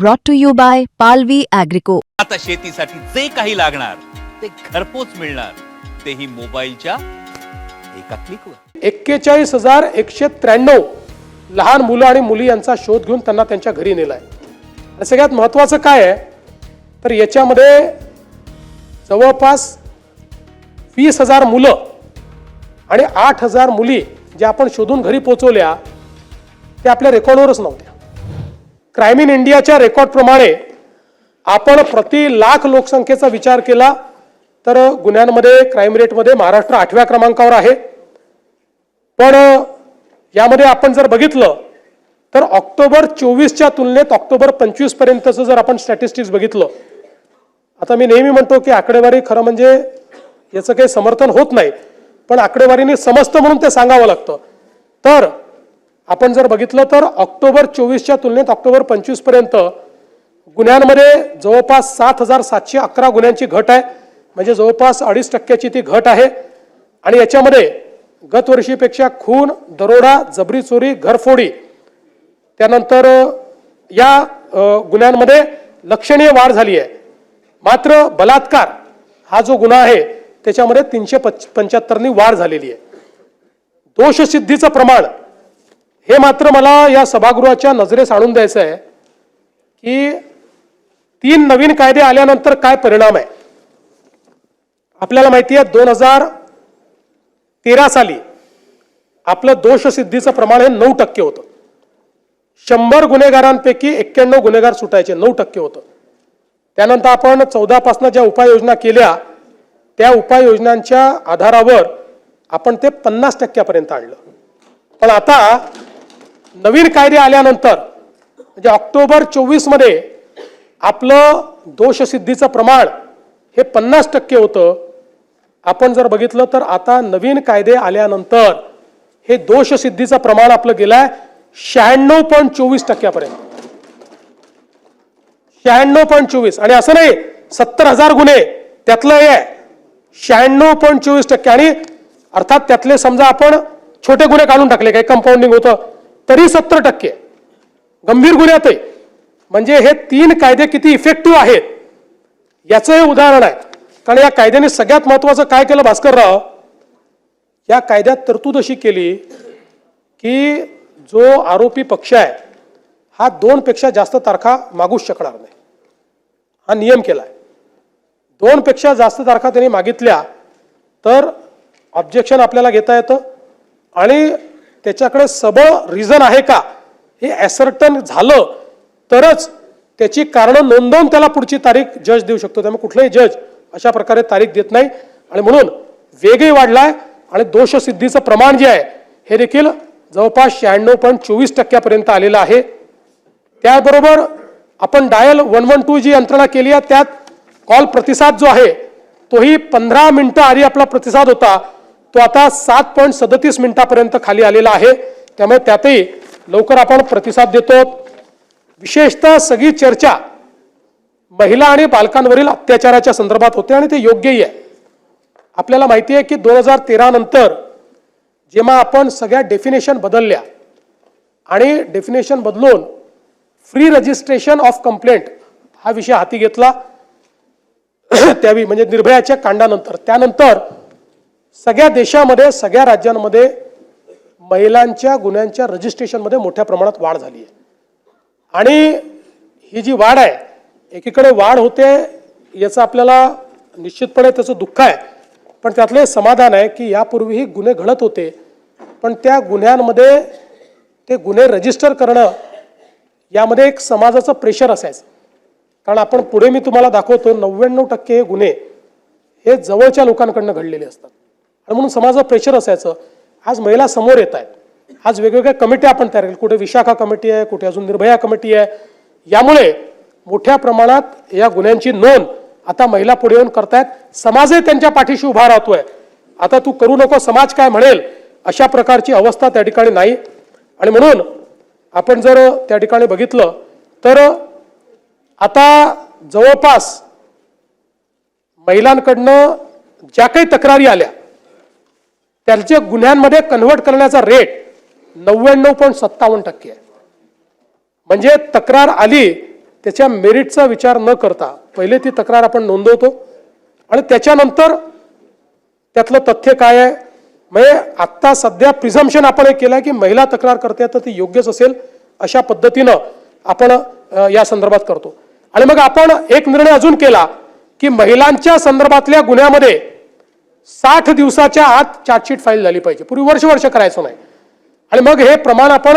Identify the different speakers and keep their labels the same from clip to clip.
Speaker 1: brought to you by Palvi Agrico.
Speaker 2: आता शेतीसाठी जे काही लागणार ते घरपोच मिळणार. तेही मोबाईलच्या एका क्लिकवर
Speaker 3: एक्केचाळीस हजार एकशे त्र्याण्णव लहान मुलं आणि मुली यांचा शोध घेऊन त्यांना त्यांच्या घरी नेलाय. आणि सगळ्यात महत्त्वाचं काय आहे तर याच्यामध्ये जवळपास वीस हजार मुलं आणि आठ हजार मुली ज्या आपण शोधून घरी पोचवल्या त्या आपल्या रेकॉर्डवरच नव्हत्या. क्राईम इन इंडियाच्या रेकॉर्डप्रमाणे आपण प्रति लाख लोकसंख्येचा विचार केला तर गुन्ह्यांमध्ये क्राईम रेटमध्ये महाराष्ट्र आठव्या क्रमांकावर आहे. पण यामध्ये आपण जर बघितलं तर ऑक्टोबर चोवीसच्या तुलनेत ऑक्टोबर पंचवीसपर्यंतचं जर आपण स्टॅटिस्टिक्स बघितलं आता मी नेहमी म्हणतो की आकडेवारी खरं म्हणजे याचं काही समर्थन होत नाही पण आकडेवारीने समजतं म्हणून ते सांगावं लागतं. तर आपण जर बघितलं तर ऑक्टोबर चोवीसच्या तुलनेत ऑक्टोबर पंचवीसपर्यंत गुन्ह्यांमध्ये जवळपास सात हजार सातशे अकरा गुन्ह्यांची घट आहे. म्हणजे जवळपास अडीच टक्क्याची ती घट आहे. आणि याच्यामध्ये गतवर्षीपेक्षा खून दरोडा जबरी चोरी घरफोडी त्यानंतर या गुन्ह्यांमध्ये लक्षणीय वाढ झाली आहे. मात्र बलात्कार हा जो गुन्हा आहे त्याच्यामध्ये तीनशे पंच पंच्याहत्तरनी वाढ झालेली आहे. दोषसिद्धीचं प्रमाण हे मात्र मला या सभागृहाच्या नजरेस आणून द्यायचं आहे की तीन नवीन कायदे आल्यानंतर काय परिणाम आहे? आपल्याला माहिती आहे दोन हजार तेरा साली आपलं दोषसिद्धीचं प्रमाण हे नऊ टक्के होतं. शंभर गुन्हेगारांपैकी एक्क्याण्णव गुन्हेगार सुटायचे नऊ टक्के होतं. त्यानंतर आपण चौदापासनं ज्या उपाययोजना केल्या त्या उपाययोजनांच्या आधारावर आपण ते पन्नास टक्क्यापर्यंत आणलं. पण आता नवीन कायदे आल्यानंतर म्हणजे ऑक्टोबर चोवीसमध्ये आपलं दोषसिद्धीचं प्रमाण हे पन्नास टक्के होतं. आपण जर बघितलं तर आता नवीन कायदे आल्यानंतर हे दोषसिद्धीचं प्रमाण आपलं गेलंय शहाण्णव पॉईंट चोवीस टक्क्यापर्यंत. शहाण्णव पॉईंट चोवीस आणि असं नाही सत्तर हजार गुन्हे त्यातलं हे आहे. शहाण्णव पॉईंट चोवीस टक्के आणि अर्थात त्यातले समजा आपण छोटे गुन्हे काढून टाकले काही कंपाऊंडिंग होतं तरी सत्तर टक्के. गंभीर गुन्ह्यात आहे. म्हणजे हे तीन कायदे किती इफेक्टिव्ह आहेत याचं हे उदाहरण आहे. कारण या कायद्याने सगळ्यात महत्वाचं काय केलं भास्करराव? या कायद्यात तरतूद अशी केली की जो आरोपी पक्ष आहे हा दोनपेक्षा जास्त तारखा मागूच शकणार नाही. हा नियम केला आहे दोनपेक्षा जास्त तारखा त्यांनी मागितल्या तर ऑब्जेक्शन आपल्याला घेता येतं आणि त्याच्याकडे सबळ रिझन आहे का? हे ॲसर्टन झालं तरच त्याची कारणं नोंदवून त्याला पुढची तारीख जज देऊ शकतो. त्यामुळे कुठलाही जज अशा प्रकारे तारीख देत नाही. आणि म्हणून वेगही वाढलाय आणि दोषसिद्धीचं प्रमाण जे आहे हे देखील जवळपास शहाण्णव पॉईंट चोवीस टक्क्यापर्यंत आलेलं आहे. त्याबरोबर आपण डायल वन वन टू जी यंत्रणा केली आहे त्यात कॉल प्रतिसाद जो आहे तोही पंधरा मिनटं आधी आपला प्रतिसाद होता. तो आता सात पॉईंट सदतीस मिनिटापर्यंत खाली आलेला आहे. त्यामुळे त्यातही लवकर आपण प्रतिसाद देतो. विशेषतः सगळी चर्चा महिला आणि बालकांवरील अत्याचाराच्या संदर्भात होते आणि ते योग्यही आहे. आपल्याला माहिती आहे की दोन हजार तेरा नंतर जेव्हा आपण सगळ्या डेफिनेशन बदलल्या आणि डेफिनेशन बदलून फ्री रजिस्ट्रेशन ऑफ कंप्लेंट हा विषय हाती घेतला. त्यावेळी म्हणजे निर्भयाच्या कांडानंतर. त्यानंतर सगळ्या देशामध्ये सगळ्या राज्यांमध्ये महिलांच्या गुन्ह्यांच्या रजिस्ट्रेशनमध्ये मोठ्या प्रमाणात वाढ झाली आहे. आणि ही जी वाढ आहे एकीकडे वाढ होते याचं आपल्याला निश्चितपणे त्याचं दुःख आहे पण त्यातलं समाधान आहे की यापूर्वीही गुन्हे घडत होते पण त्या गुन्ह्यांमध्ये ते गुन्हे रजिस्टर करणं यामध्ये एक समाजाचं प्रेशर असायचं. कारण आपण पुढे मी तुम्हाला दाखवतो नव्याण्णव टक्के गुन्हे हे जवळच्या लोकांकडनं घडलेले असतात. आणि म्हणून समाजावर प्रेशर असायचं. आज महिला समोर येत आहेत. आज वेगवेगळ्या कमिट्या आपण तयार केल्या. कुठे विशाखा कमिटी आहे कुठे अजून निर्भया कमिटी आहे. यामुळे मोठ्या प्रमाणात या गुन्ह्यांची नोंद आता महिला पुढे येऊन करतायत. समाजही त्यांच्या पाठीशी उभा राहतोय. आता तू करू नको समाज काय म्हणेल अशा प्रकारची अवस्था त्या ठिकाणी नाही. आणि म्हणून आपण जर त्या ठिकाणी बघितलं तर आता जवळपास महिलांकडनं ज्या काही तक्रारी आल्या त्यांचे गुन्ह्यांमध्ये कन्व्हर्ट करण्याचा रेट नव्याण्णव पॉईंट सत्तावन्न टक्के आहे. म्हणजे तक्रार आली त्याच्या मेरिटचा विचार न करता पहिले ती तक्रार आपण नोंदवतो. आणि त्याच्यानंतर त्यातलं तथ्य काय आहे? म्हणजे आत्ता सध्या प्रिझम्पशन आपण हे केलं आहे की महिला तक्रार करते तर ती योग्यच असेल अशा पद्धतीनं आपण या संदर्भात करतो. आणि मग आपण एक निर्णय अजून केला की महिलांच्या संदर्भातल्या गुन्ह्यामध्ये साठ दिवसाच्या आत चार्जशीट फाईल झाली पाहिजे. पूर्वी वर्ष वर्ष करायचं नाही. आणि मग हे प्रमाण आपण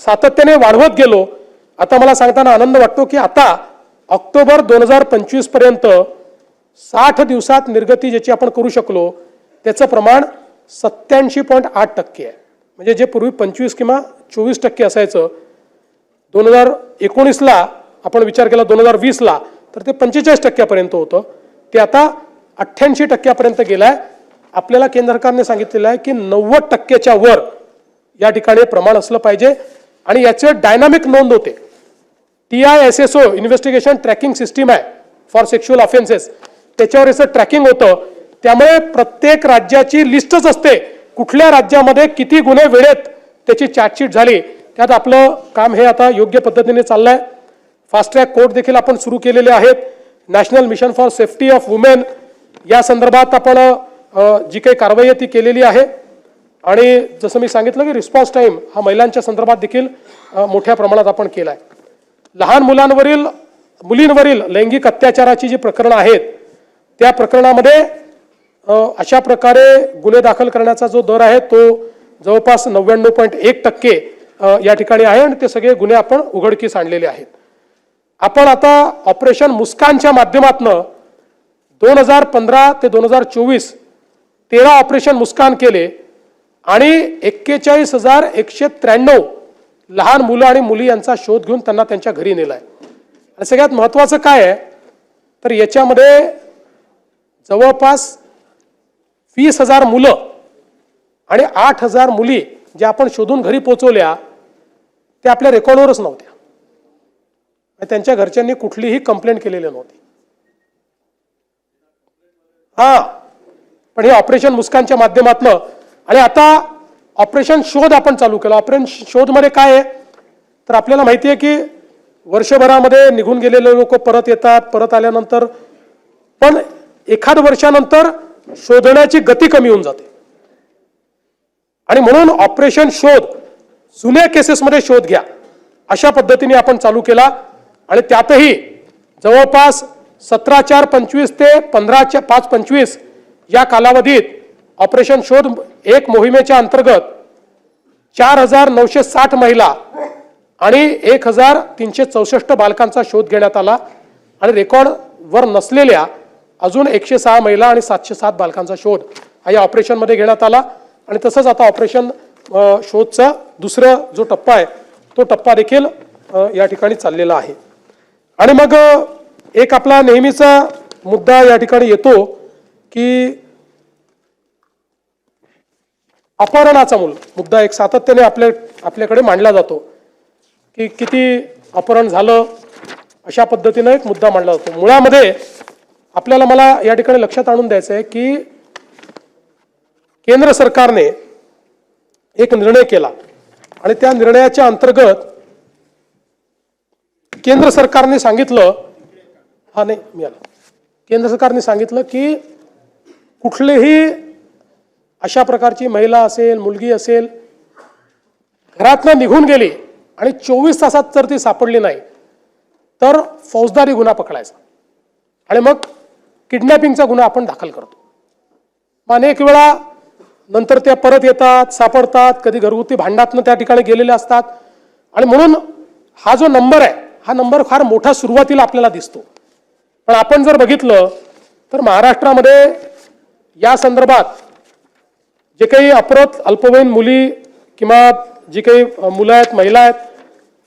Speaker 3: सातत्याने वाढवत गेलो. आता मला सांगताना आनंद वाटतो की आता ऑक्टोबर दोन हजार पंचवीसपर्यंत साठ दिवसात निर्गती ज्याची आपण करू शकलो त्याचं प्रमाण सत्याऐंशी पॉईंट आठ टक्के आहे. म्हणजे जे पूर्वी पंचवीस किंवा चोवीस टक्के असायचं दोन हजार एकोणीसला आपण विचार केला दोन हजार वीसला तर ते पंचेचाळीस टक्क्यापर्यंत होतं. ते आता अठ्ठ्याऐंशी टक्क्यापर्यंत गेलाय. आपल्याला केंद्र सरकारने सांगितलेलं आहे की नव्वद टक्क्याच्या वर या ठिकाणी प्रमाण असलं पाहिजे. आणि याचे डायनामिक नोंद होते. T I S S O investigation tracking system आहे फॉर सेक्शुअल ऑफेन्सेस त्याच्यावर याचं ट्रॅकिंग होतं. त्यामुळे प्रत्येक राज्याची लिस्टच असते. कुठल्या राज्यामध्ये किती गुन्हे वेळेत त्याची चार्जशीट झाली. त्यात आपलं काम हे आता योग्य पद्धतीने चाललंय. फास्ट ट्रॅक कोर्ट देखील आपण सुरू केलेले आहेत. National mission for safety of women या संदर्भात आपण जी काही कारवाई आहे ती केलेली आहे. आणि जसं मी सांगितलं की रिस्पॉन्स टाईम हा महिलांच्या संदर्भात देखील मोठ्या प्रमाणात आपण केला आहे लहान मुलांवरील मुलींवरील लैंगिक अत्याचाराची जी प्रकरणं आहेत त्या प्रकरणामध्ये अशा प्रकारे गुन्हे दाखल करण्याचा जो दर आहे तो जवळपास नव्याण्णव पॉईंट एक टक्के या ठिकाणी आहे आणि ते सगळे गुन्हे आपण उघडकीस आणलेले आहेत. आपण आता ऑपरेशन मुस्कानच्या माध्यमातनं दोन हजार पंधरा ते दोन हजार चोवीस तेरा ऑपरेशन मुस्कान केले आणि एक्केचाळीस हजार एकशे त्र्याण्णव लहान मुलं आणि मुली यांचा शोध घेऊन त्यांना त्यांच्या घरी नेलाय. आणि सगळ्यात महत्त्वाचं काय आहे? तर याच्यामध्ये जवळपास वीस हजार मुलं आणि आठ हजार मुली ज्या आपण शोधून घरी पोचवल्या त्या आपल्या रेकॉर्डवरच नव्हत्या. आणि त्यांच्या घरच्यांनी कुठलीही कंप्लेंट केलेली नव्हती. हा. पण हे ऑपरेशन मुस्कानच्या माध्यमातनं आणि आता ऑपरेशन शोध आपण चालू केला. ऑपरेशन शोधमध्ये काय आहे? तर आपल्याला माहिती आहे की वर्षभरामध्ये निघून गेलेले लोक परत येतात परत आल्यानंतर. पण एखाद वर्षानंतर शोधण्याची गती कमी होऊन जाते. आणि म्हणून ऑपरेशन शोध जुन्या केसेसमध्ये शोध घ्या. अशा पद्धतीने आपण चालू केला. आणि त्यातही जवळपास सतरा चार पंचवीस ते पंधरा चा- पाच पंचवीस या कालावधीत ऑपरेशन शोध एक मोहिमेच्या अंतर्गत चार हजार नऊशे साठ महिला आणि एक हजार तीनशे चौसष्ट बालकांचा शोध घेण्यात आला आणि रेकॉर्डवर नसलेल्या अजून एकशे सहा महिला आणि सातशे सात बालकांचा शोध हा या ऑपरेशनमध्ये घेण्यात आला. आणि तसंच आता ऑपरेशन शोधचा दुसरा जो टप्पा आहे तो टप्पा देखील या ठिकाणी चाललेला आहे. आणि मग एक आपला नेहमीचा मुद्दा या ठिकाणी येतो की अपहरणाचा मूल मुद्दा एक सातत्याने आपल्या आपल्याकडे मांडला जातो की किती अपहरण झालं अशा पद्धतीनं एक मुद्दा मांडला जातो. मुळामध्ये आपल्याला मला या ठिकाणी लक्षात आणून द्यायचं आहे की केंद्र सरकारने एक निर्णय केला आणि त्या निर्णयाच्या अंतर्गत केंद्र सरकारने सांगितलं हा नाही मिळाला. केंद्र सरकारने सांगितलं की कुठलेही अशा प्रकारची महिला असेल मुलगी असेल घरातनं निघून गेली आणि चोवीस तासात जर ती सापडली नाही तर फौजदारी गुन्हा पकडायचा. आणि मग किडनॅपिंगचा गुन्हा आपण दाखल करतो. मग अनेक वेळा नंतर त्या परत येतात सापडतात कधी घरगुती भांडातनं त्या ठिकाणी गेलेले असतात. आणि म्हणून हा जो नंबर आहे हा नंबर फार मोठा सुरुवातीला आपल्याला दिसतो. पण आपण जर बघितलं तर महाराष्ट्रामध्ये या संदर्भात जे काही अपरत अल्पवयीन मुली किंवा जी काही मुलं आहेत महिला आहेत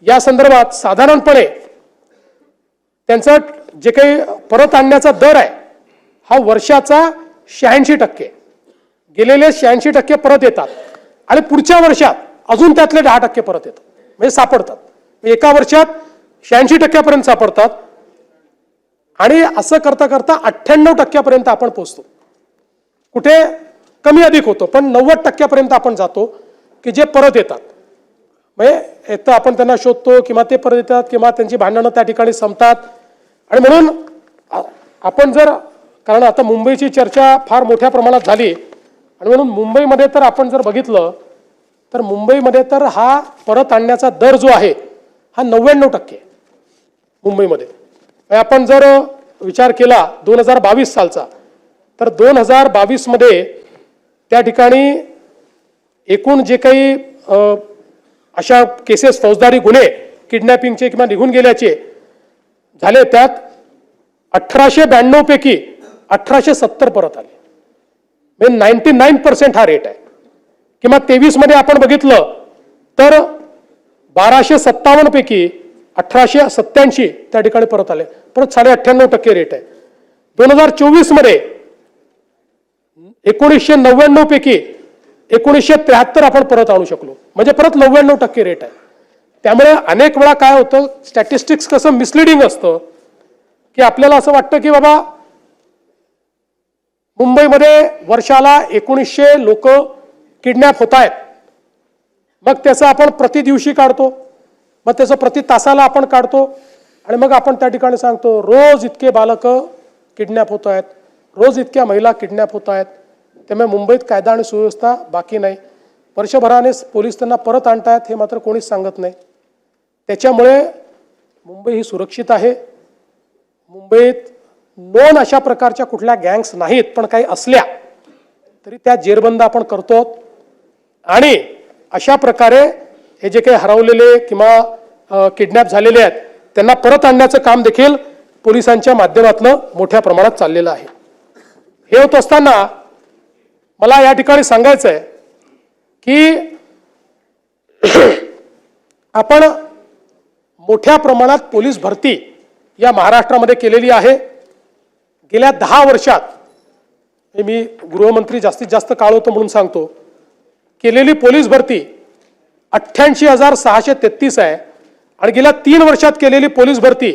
Speaker 3: या संदर्भात साधारणपणे त्यांचा जे काही परत आणण्याचा दर आहे हा वर्षाचा शहाऐंशी टक्के. गेलेले शहाऐंशी टक्के परत येतात आणि पुढच्या वर्षात अजून त्यातले दहा टक्के परत येतात. म्हणजे सापडतात. एका वर्षात शहाऐंशी टक्क्यापर्यंत सापडतात. आणि असं करता करता अठ्ठ्याण्णव टक्क्यापर्यंत आपण पोहोचतो. कुठे? कमी अधिक होतो पण नव्वद टक्क्यापर्यंत आपण जातो की जे परत येतात. म्हणजे एक तर आपण त्यांना शोधतो किंवा ते परत येतात किंवा त्यांची भांडणं त्या ठिकाणी संपतात. आणि म्हणून आपण जर कारण आता मुंबईची चर्चा फार मोठ्या प्रमाणात झाली आणि म्हणून मुंबईमध्ये तर आपण जर बघितलं तर मुंबईमध्ये तर हा परत आणण्याचा दर जो आहे हा नव्याण्णव टक्के मुंबईमध्ये. आपण जर विचार केला दोन हजार बावीस सालचा तर दोन हजार बावीसमध्ये त्या ठिकाणी एकूण जे काही अशा केसेस फौजदारी गुन्हे किडनॅपिंगचे किंवा निघून गेल्याचे झाले त्यात अठराशे ब्याण्णवपैकी अठराशे सत्तर परत आले. म्हणजे नाईन्टी नाईन पर्सेंट हा रेट आहे. किंवा तेवीसमध्ये आपण बघितलं तर बाराशे सत्तावन्नपैकी अठराशे सत्याऐंशी त्या ठिकाणी परत आले. परत साडे अठ्ठ्याण्णव टक्के रेट आहे. दोन हजार चोवीसमध्ये एकोणीसशे नव्याण्णव पैकी एकोणीसशे त्र्याहत्तर आपण परत आणू शकलो. म्हणजे परत नव्याण्णव टक्के रेट आहे. त्यामुळे अनेक वेळा काय होतं स्टॅटिस्टिक्स कसं मिसलिडिंग असतं की आपल्याला असं वाटतं की बाबा मुंबईमध्ये वर्षाला एकोणीसशे लोक किडनॅप होत आहेत. मग त्याचं आपण प्रति दिवशी काढतो. मग त्याचं प्रति तासाला आपण काढतो आणि मग आपण त्या ठिकाणी सांगतो रोज इतके बालकं किडनॅप होत आहेत. रोज इतक्या महिला किडनॅप होत आहेत. त्यामुळे मुंबईत कायदा आणि सुव्यवस्था बाकी नाही. वर्षभराने पोलीस त्यांना परत आणतायत हे मात्र कोणीच सांगत नाही. त्याच्यामुळे मुंबई ही सुरक्षित आहे. मुंबईत नोन अशा प्रकारच्या कुठल्या गँग्स नाहीत पण काही असल्या तरी त्या जेरबंद आपण करतो आणि अशा प्रकारे हे जे काही हरवलेले किंवा किडनॅप झालेले आहेत त्यांना परत आणण्याचं काम देखील पोलिसांच्या माध्यमातनं मोठ्या प्रमाणात चाललेलं आहे. हे होत असताना मला या ठिकाणी सांगायचं आहे की आपण मोठ्या प्रमाणात पोलीस भरती या महाराष्ट्रामध्ये केलेली आहे. गेल्या दहा वर्षात हे मी गृहमंत्री जास्तीत जास्त काळ होतो म्हणून सांगतो केलेली पोलीस भरती अठ्ठ्याऐंशी हजार सहाशे तेहतीस आहे. आणि गेल्या तीन वर्षात केलेली पोलीस भरती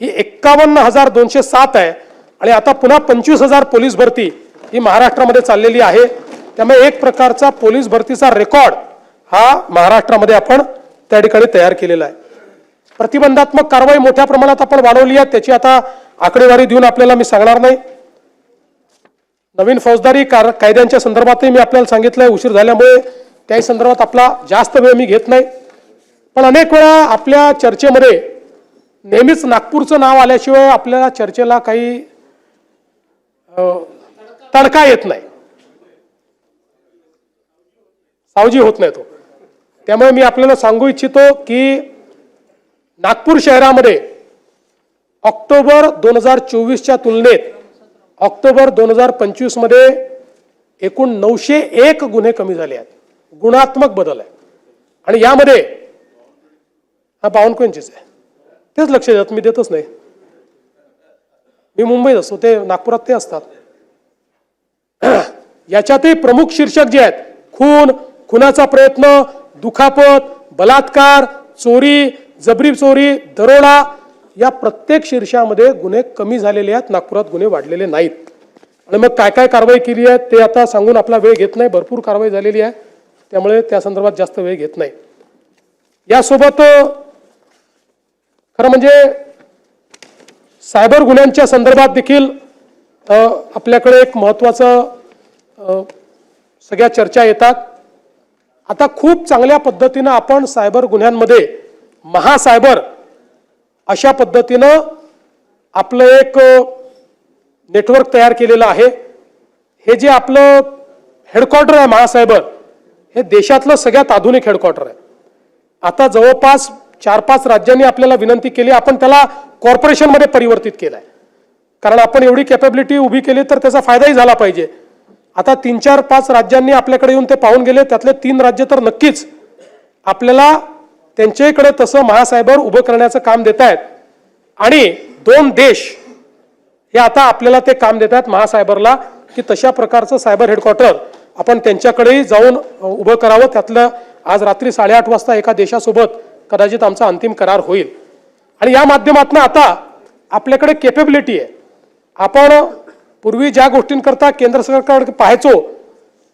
Speaker 3: ही एक्कावन्न हजार दोनशे सात आहे. आणि आता पुन्हा पंचवीस हजार पोलीस भरती ही महाराष्ट्रामध्ये चाललेली आहे. त्यामुळे एक प्रकारचा पोलीस भरतीचा रेकॉर्ड हा महाराष्ट्रामध्ये आपण त्या ठिकाणी तयार केलेला आहे. प्रतिबंधात्मक कारवाई मोठ्या प्रमाणात आपण वाढवली आहे. त्याची आता आकडेवारी देऊन आपल्याला मी सांगणार नाही. नवीन फौजदारी कार कायद्यांच्या संदर्भातही मी आपल्याला सांगितलंय. उशीर झाल्यामुळे त्याही संदर्भात आपला जास्त वेळ मी घेत नाही. पण अनेक वेळा आपल्या चर्चेमध्ये नेहमीच नागपूरचं नाव आल्याशिवाय आपल्याला चर्चेला काही तडका येत नाही. सावजी होत नाही तो. त्यामुळे मी आपल्याला सांगू इच्छितो की नागपूर शहरामध्ये ऑक्टोबर दोन हजार चोवीसच्या तुलनेत ऑक्टोबर दोन हजार पंचवीसमध्ये एकूण नऊशे एक गुन्हे कमी झाले आहेत. गुणात्मक बदल आहे. आणि यामध्ये हा बावनकुळेंचीच आहे. तेच लक्ष देतात मी देतच नाही. मी मुंबईत असतो ते नागपुरात ते असतात. याच्यातही प्रमुख शीर्षक जे आहेत खून खुनाचा प्रयत्न दुखापत बलात्कार चोरी जबरी चोरी दरोडा या प्रत्येक शीर्षामध्ये गुन्हे कमी झालेले आहेत नागपुरात गुन्हे वाढलेले नाहीत. आणि मग काय काय कारवाई केली आहे ते आता सांगून आपला वेळ घेत नाही भरपूर कारवाई झालेली आहे. त्यामुळे त्या संदर्भात जास्त वेळ घेत नाही. यासोबत खरं म्हणजे सायबर गुन्ह्यांच्या संदर्भात देखील आपल्याकडे एक महत्त्वाचं सगळ्या चर्चा येतात. आता खूप चांगल्या पद्धतीनं आपण सायबर गुन्ह्यांमध्ये महासायबर अशा पद्धतीनं आपलं एक नेटवर्क तयार केलेलं आहे. हे जे आपलं हेडक्वार्टर आहे महासायबर हे देशातलं सगळ्यात आधुनिक हेडक्वार्टर आहे. आता जवळपास चार पाच राज्यांनी आपल्याला विनंती केली आपण त्याला कॉर्पोरेशनमध्ये परिवर्तित केलं आहे कारण आपण एवढी कॅपेबिलिटी उभी केली तर त्याचा फायदाही झाला पाहिजे. आता तीन चार पाच राज्यांनी आपल्याकडे येऊन ते पाहून गेले त्यातले तीन राज्य तर नक्कीच आपल्याला त्यांच्याकडे तसं महासायबर उभं करण्याचं काम देत आहेत आणि दोन देश हे आता आपल्याला ते काम देत आहेत महासायबरला की तशा प्रकारचं सायबर हेडक्वार्टर आपण त्यांच्याकडेही जाऊन उभं करावं. त्यातलं आज रात्री साडेआठ वाजता एका देशासोबत कदाचित आमचा अंतिम करार होईल. आणि या माध्यमातून आता आपल्याकडे केपेबिलिटी आहे. आपण पूर्वी ज्या गोष्टींकरता केंद्र सरकारकडे पाहायचो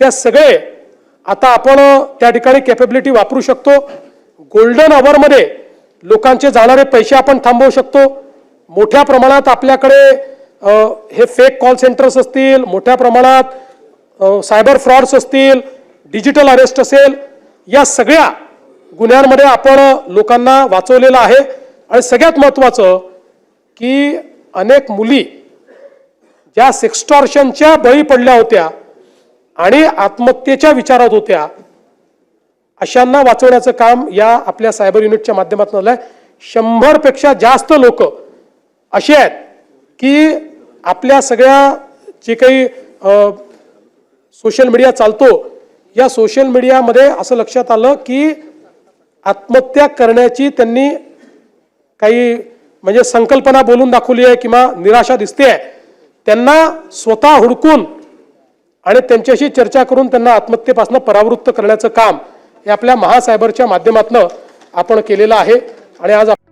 Speaker 3: त्या सगळे आता आपण त्या ठिकाणी कॅपेबिलिटी वापरू शकतो. गोल्डन आवरमध्ये लोकांचे जाणारे पैसे आपण थांबवू शकतो. मोठ्या प्रमाणात आपल्याकडे हे फेक कॉल सेंटर्स असतील मोठ्या प्रमाणात सायबर फ्रॉड्स असतील डिजिटल अरेस्ट असेल या सगळ्या गुन्ह्यांमध्ये आपण लोकांना वाचवलेलं आहे. आणि सगळ्यात महत्त्वाचं की अनेक मुली ज्या सेक्स्टॉर्शनच्या बळी पडल्या होत्या आणि आत्महत्येच्या विचारात होत्या अशांना वाचवण्याचं काम या आपल्या सायबर युनिटच्या माध्यमातून झालं आहे शंभरपेक्षा जास्त लोक असे आहेत की आपल्या सगळ्या जे काही सोशल मीडिया चालतो. या सोशल मीडियामध्ये असं लक्षात आलं की आत्महत्या करण्याची त्यांनी काही म्हणजे संकल्पना बोलून दाखवली आहे किंवा निराशा दिसते आहे. त्यांना स्वतः हुडकून आणि त्यांच्याशी चर्चा करून त्यांना आत्महत्येपासून परावृत्त करण्याचं काम हे आपल्या महासायबरच्या माध्यमातून आपण केलेलं आहे. आणि आज आप-